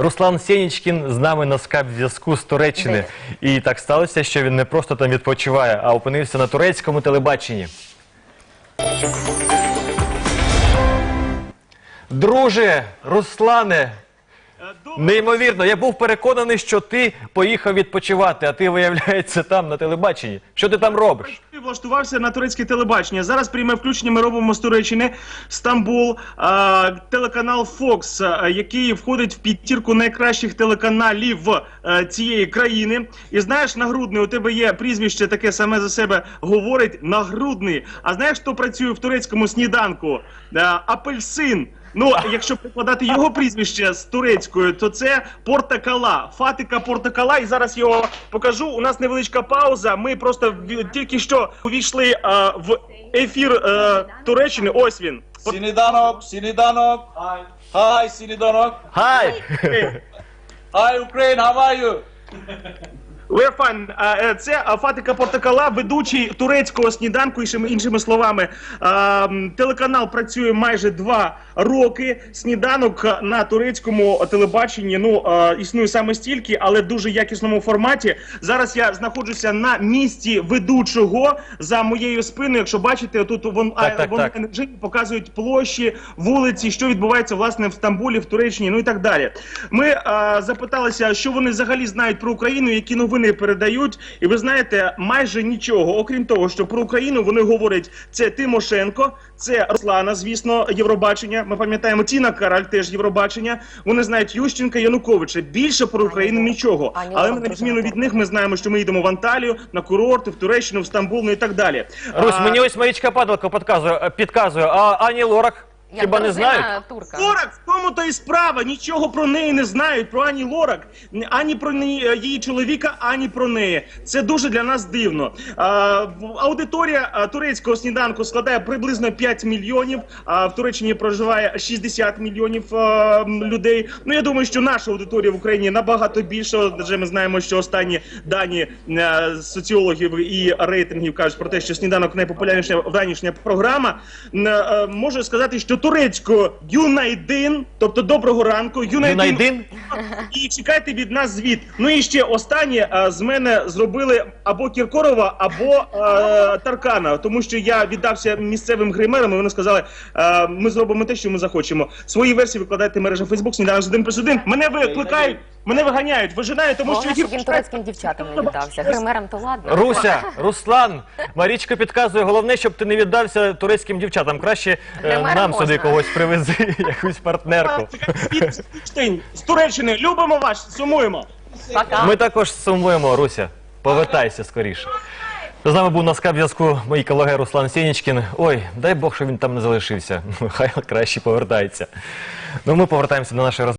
Руслан Сєнічкін з нами на скайп-зв'язку з Туреччини. І так сталося, що він не просто там відпочиває, а опинився на турецькому телебаченні. Друже, Руслане, неймовірно, я був переконаний, що ти поїхав відпочивати, а ти виявляється там на телебаченні. Що ти там робиш? Ти влаштувався на турецьке телебачення. Зараз пряме включення ми робимо з Туреччини, Стамбул, телеканал Fox, який входить в підтірку найкращих телеканалів цієї країни. І знаєш, нагрудний, у тебе є прізвище таке саме за себе говорить нагрудний. А знаєш, хто працює в турецькому сніданку? А, апельсин. Ну, якщо прикладати його прізвище з турецькою, то це Портакала, Фатика Портакала. І зараз його покажу. У нас невеличка пауза. Ми просто в- тільки що увійшли а, в ефір е, Туреччини. Ось він. Sinidanok, Sinidanok. Hi. Hi, Sinidanok. Хай! Hi, Ukraine. How are you? А, е, Це Фатика Портакала, ведучий турецького сніданку, іншими, іншими словами. Телеканал працює майже два роки. Сніданок на турецькому телебаченні ну існує саме стільки, але в дуже якісному форматі. Зараз я знаходжуся на місці ведучого за моєю спиною. Якщо бачите, тут вон Так, вон- показують площі, вулиці, що відбувається власне в Стамбулі, в Туреччині, ну і так далі. Ми запиталися, що вони взагалі знають про Україну, які новини передають. І ви знаєте, майже нічого. Окрім того, що про Україну вони говорять це Тимошенко, це Руслана, звісно, Євробачення. Ми пам'ятаємо Тіна Караль, теж Євробачення. Вони знають Ющенка, Януковича. Більше про Україну нічого. Але ми на відміну від них ми знаємо, що ми їдемо в Анталію, на курорти, в Туреччину, в Стамбул, ну і так далі. Русь, мені ось Марічка Падалко підказує, підказує, а Ані Лорак Я хіба не знають? турка. Лорак, в тому то і справа. Нічого про неї не знають. Про Ані Лорак, ані про неї, е, її чоловіка, ані про неї. Це дуже для нас дивно. А, аудиторія турецького сніданку складає приблизно 5 мільйонів. А в Туреччині проживає 60 мільйонів а, людей. Ну я думаю, що наша аудиторія в Україні набагато більша. Адже ми знаємо, що останні дані е, соціологів і рейтингів кажуть про те, що сніданок найпопулярніша вранішня програма. Е, Можу сказати, що турецькою Юнайдин, тобто доброго ранку, Юнайдин, і чекайте від нас звіт. Ну і ще останнє е, з мене зробили або Кіркорова, або е, Таркана, тому що я віддався місцевим гримерам, і вони сказали, е, ми зробимо те, що ми захочемо. Свої версії викладайте в мережі Фейсбук, сніданок з один плюс один. Мене викликають, мене виганяють, вижинають, тому що ефір щоб він турецьким дівчатам не віддався. Гримерам то ладно. Руся, Руслан, Марічка підказує, головне, щоб ти не віддався турецьким дівчатам. Краще е, Гримерам нам можна. сюди когось привези, якусь партнерку. З Туреччини. Любимо вас, сумуємо. Пока. Ми також сумуємо, Руся. Повертайся скоріше. З нами був на скайп-зв'язку мій колега Руслан Сєнічкін. Ой, дай Бог, що він там не залишився. Хай краще повертається. Ну, ми повертаємося до нашої розмови.